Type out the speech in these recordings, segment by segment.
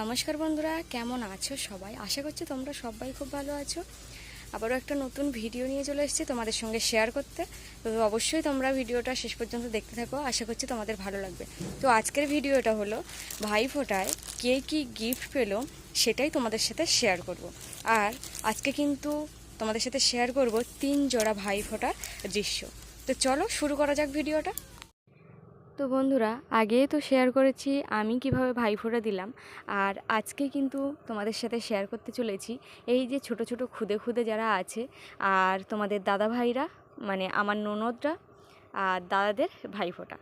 নমস্কার বন্ধুরা, কেমন আছো সবাই? আশা করছি তোমরা সবাই খুব ভালো আছো। আবারও একটা নতুন ভিডিও নিয়ে চলে এসেছি তোমাদের সঙ্গে শেয়ার করতে। তো অবশ্যই তোমরা ভিডিওটা শেষ পর্যন্ত দেখতে থাকো, আশা করছি তোমাদের ভালো লাগবে। তো আজকের ভিডিওটা হলো ভাই ফোটায় কে কী গিফট পেল সেটাই তোমাদের সাথে শেয়ার করব। আর আজকে কিন্তু তোমাদের সাথে শেয়ার করব তিন জোড়া ভাই ফোটার দৃশ্য। তো চলো শুরু করা যাক ভিডিওটা। তো বন্ধুরা আগে তো শেয়ার করেছি আমি কীভাবে ভাইফোঁটা দিলাম, আর আজকে কিন্তু তোমাদের সাথে শেয়ার করতে চলেছি। এই যে ছোট ছোট খুদে খুদে যারা আছে, আর তোমাদের দাদা ভাইরা মানে আমার ননদরা, আর দাদাদের ভাইফোঁটা।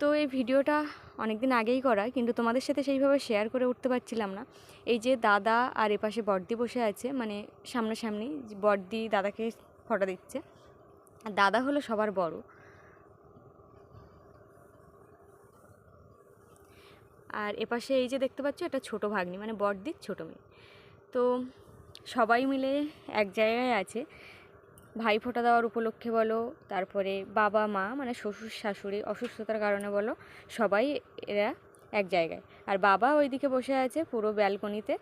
তো এই ভিডিওটা অনেক দিন আগেই করা, কিন্তু তোমাদের সাথে সেইভাবে শেয়ার করে উঠতে পারছিলাম না। এই যে দাদা আর এপাশে বর্দি বসে আছে মানে সামনাসামনি বর্দি দাদাকে ফটো দিচ্ছে। আর দাদা হলো সবার বড়। আর এপাশে এই যে দেখতে পাচ্ছ, এটা ছোট ভাগ্নি মানে বড়দির ছোট মেয়ে। তো সবাই মিলে এক জায়গায় আছে। ভাই ফোঁটা দেওয়ার উপলক্ষে বলো, তারপরে বাবা, মা মানে শ্বশুর, শাশুড়ি, অসুস্থতার কারণে বলো, সবাই এরা এক জায়গায়। আর বাবা ওইদিকে বসে আছে পুরো ব্যালকনিতে।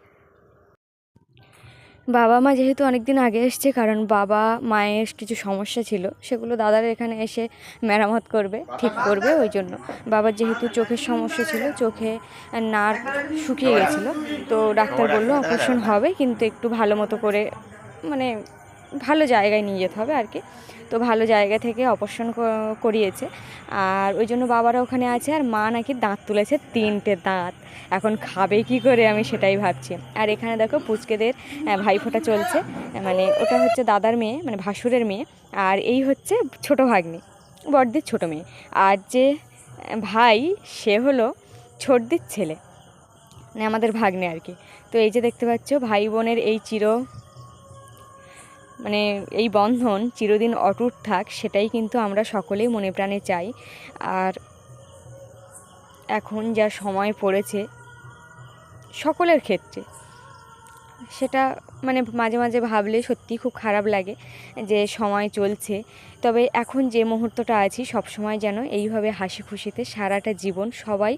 বাবা মা যেহেতু অনেক দিন আগে এসছে, কারণ বাবা মায়ের কিছু সমস্যা ছিল, সেগুলো দাদার এখানে এসে মেরামত করবে, ঠিক করবে ওই জন্য। বাবার যেহেতু চোখের সমস্যা ছিল, চোখে নার শুকিয়ে গেছিল, তো ডাক্তার বলল অপারেশন হবে, কিন্তু একটু ভালো মতো করে মানে ভালো জায়গায় নিয়ে যেতে হবে আর কি তো ভালো জায়গা থেকে অপারেশন করিয়েছে। আর ওই জন্য বাবারা ওখানে আছে আর মা নাকি দাঁত তুলেছে তিনটে দাঁত। এখন খাবে কি করে আমি সেটাই ভাবছি। আর এখানে দেখো পুচকেদের আহ, ভাইফোঁটা চলছে। মানে ওটা হচ্ছে দাদার মেয়ে মানে ভাসুরের মেয়ে। আর এই হচ্ছে ছোট ভাগ্নি বড়দির ছোট মেয়ে। আর যে ভাই সে হলো ছোটদির ছেলে। মানে আমাদের ভাগ্নে আর কি তো এই যে দেখতে পাচ্ছ ভাই বোনের এই চির মানে এই বন্ধন চিরদিন অটুট থাক, সেটাই কিন্তু আমরা সকলেই মনে প্রাণে চাই। আর এখন যা সময় পড়েছে, সকলের ক্ষেত্রে। সেটা মানে মাঝে মাঝে ভাবলে সত্যি খুব খারাপ লাগে যে সময় চলছে। তবে এখন যে মুহূর্তটা আছি সব সময় যেন এইভাবে হাসি খুশিতে সারাটা জীবন সবাই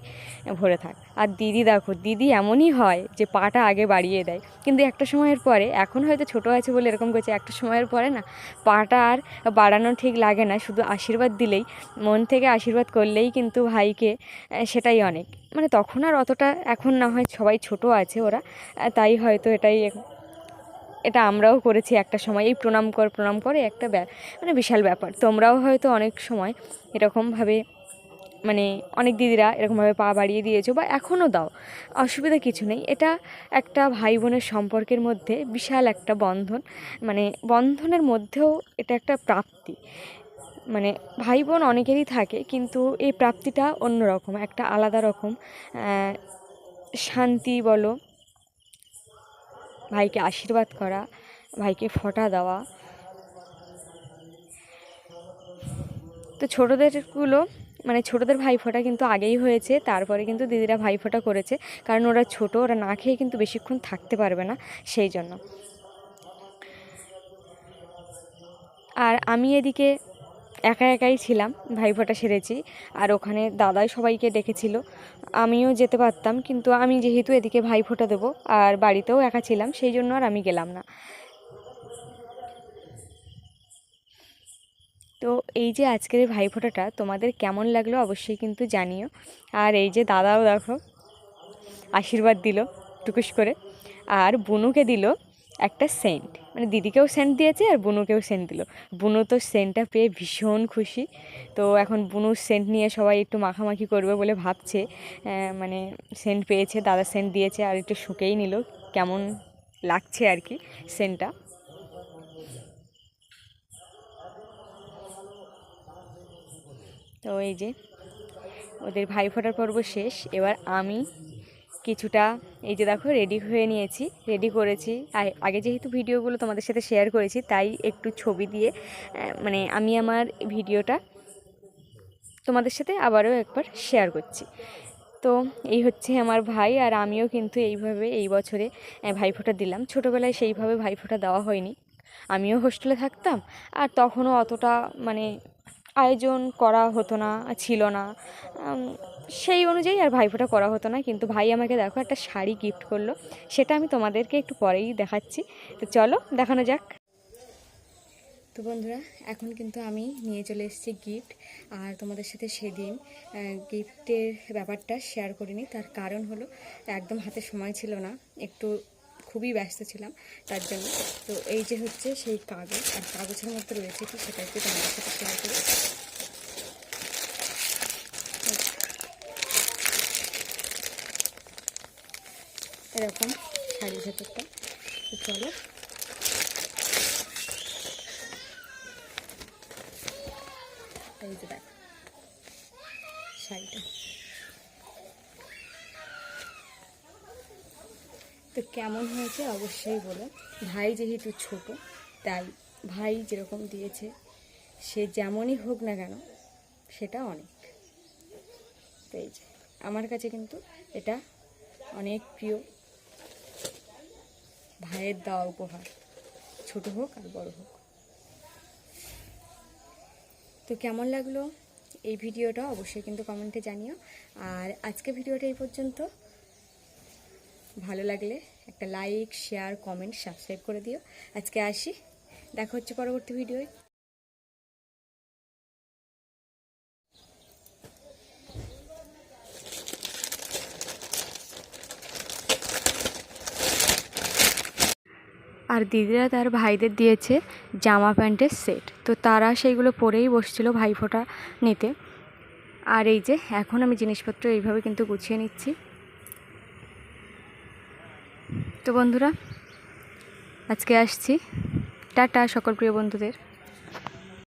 ভরে থাক। আর দিদি দেখো, দিদি এমনই হয় যে পাটা আগে বাড়িয়ে দেয়। কিন্তু একটা সময়ের পরে, এখন হয়তো ছোট আছে বলে এরকম করছে, একটা সময়ের পরে না, পাটা আর বাড়ানো ঠিক লাগে না। শুধু আশীর্বাদ দিলেই, মন থেকে আশীর্বাদ করলেই কিন্তু ভাইকে সেটাই অনেক। মানে তখন আর অতটা এখন না হয় সবাই ছোট আছে ওরা তাই হয়তো এটাই এটা আমরাও করেছি একটা সময়। এই প্রণাম কর, প্রণাম করে একটা মানে বিশাল ব্যাপার। তোমরাও হয়তো অনেক সময় এরকমভাবে মানে অনেক দিদিরা এরকমভাবে পা বাড়িয়ে দিয়েছ বা এখনও দাও, অসুবিধা কিছু নেই। এটা একটা ভাই বোনের সম্পর্কের মধ্যে বিশাল একটা বন্ধন মানে বন্ধনের মধ্যেও এটা একটা প্রাপ্তি। মানে ভাই বোন অনেকেরই থাকে, কিন্তু এই প্রাপ্তিটা অন্যরকম, একটা আলাদা রকম। শান্তি বলো, ভাইকে আশীর্বাদ করা, ভাইকে ফোঁটা দেওয়া। তো ছোটোদেরগুলো মানে ছোটোদের ভাইফোঁটা কিন্তু আগেই হয়েছে, তারপরে কিন্তু দিদিরা ভাইফোঁটা করেছে, কারণ ওরা ছোট, ওরা না খেয়ে কিন্তু বেশিক্ষণ থাকতে পারবে না, সেই জন্য। আর আমি এদিকে একা একাই ছিলাম, ভাইফোঁটা সেরেছি আর ওখানে দাদাই সবাইকে ডেকেছিল। আমিও যেতে পারতাম কিন্তু আমি যেহেতু এদিকে ভাইফোঁটা দেবো আর বাড়িতেও একা ছিলাম সেই জন্য আর আমি গেলাম না। তো এই যে আজকের ভাইফোঁটাটা তোমাদের কেমন লাগল অবশ্যই কিন্তু জানিও। আর এই যে দাদাও দেখো, আশীর্বাদ দিল টুকুস করে। আর বুনুকে দিল একটা সেন্ট। মানে দিদিকেও সেন্ট দিয়েছে আর বুনুকেও সেন্ট দিল। বুনু তো সেন্টটা পেয়ে ভীষণ খুশি। তো এখন বুনুর সেন্ট নিয়ে সবাই একটু মাখামাখি করবে বলে ভাবছে। মানে সেন্ট পেয়েছে, দাদা সেন্ট দিয়েছে আর একটু শুকেই নিল। কেমন লাগছে আর কি সেন্টটা? তো এই যে, ওদের ভাই ফোটার পর্ব শেষ। এবার আমি কিছুটা এই যে দেখো রেডি হয়ে নিয়েছি রেডি করেছি। আগে যেহেতু ভিডিওগুলো তোমাদের সাথে শেয়ার করেছি, তাই একটু ছবি দিয়ে মানে আমি আমার ভিডিওটা তোমাদের সাথে আবারও একবার শেয়ার করছি। তো এই হচ্ছে আমার ভাই, আর আমিও কিন্তু এইভাবে এই বছরে ভাইফোঁটা দিলাম। ছোটোবেলায় সেইভাবে ভাইফোঁটা দেওয়া হয়নি। আমিও হোস্টেলে থাকতাম, আর তখনও অতটা মানে আয়োজন করা হতো না, ছিল না। সেই অনুযায়ী আর ভাইফোঁটা করা হতো না। কিন্তু ভাই আমাকে দেখো একটা শাড়ি গিফট করল। সেটা আমি তোমাদেরকে একটু পরেই দেখাচ্ছি। তো চলো, দেখানো যাক। তো বন্ধুরা, এখন কিন্তু আমি নিয়ে চলে এসেছি গিফট আর তোমাদের সাথে সেদিন গিফটের ব্যাপারটা শেয়ার করিনি। তার কারণ হলো, একদম হাতে সময় ছিল না। একটু খুবই ব্যস্ত ছিলাম তার জন্য। তো এই যে হচ্ছে সেই কাগজ, আর কাগজের মধ্যে রয়েছে কি সেটা একটু তোমাদের সাথে শেয়ার করি। এরকম শাড়ির ভেতরটা। চলো এই যে দেখো শাড়িটা তো কেমন হয়েছে অবশ্যই বলো ভাই যেহেতু ছোট, তাই ভাই যেরকম দিয়েছে, সে যেমনই হোক না কেন, সেটা অনেক। তো এই যে, আমার কাছে কিন্তু এটা অনেক প্রিয়। ভাইয়ের দেওয়া উপহার, ছোট হোক আর বড় হোক। তো কেমন লাগল এই ভিডিওটা অবশ্যই কিন্তু কমেন্টে জানিও। আর আজকে ভিডিওটা এই পর্যন্ত। ভালো লাগলে একটা লাইক শেয়ার কমেন্ট সাবস্ক্রাইব করে দিও। আজকে আসি। দেখা হচ্ছে পরবর্তী ভিডিওয় আর দিদিরা তার ভাইদের দিয়েছে জামা প্যান্টের সেট তো তারা সেইগুলো পরেই বসছিল ভাইফোঁটা নিতে। আর এই যে, এখন আমি জিনিসপত্র এইভাবে কিন্তু গুছিয়ে নিচ্ছি। তো বন্ধুরা আজকে আসছি। টাটা সকল প্রিয় বন্ধুদের।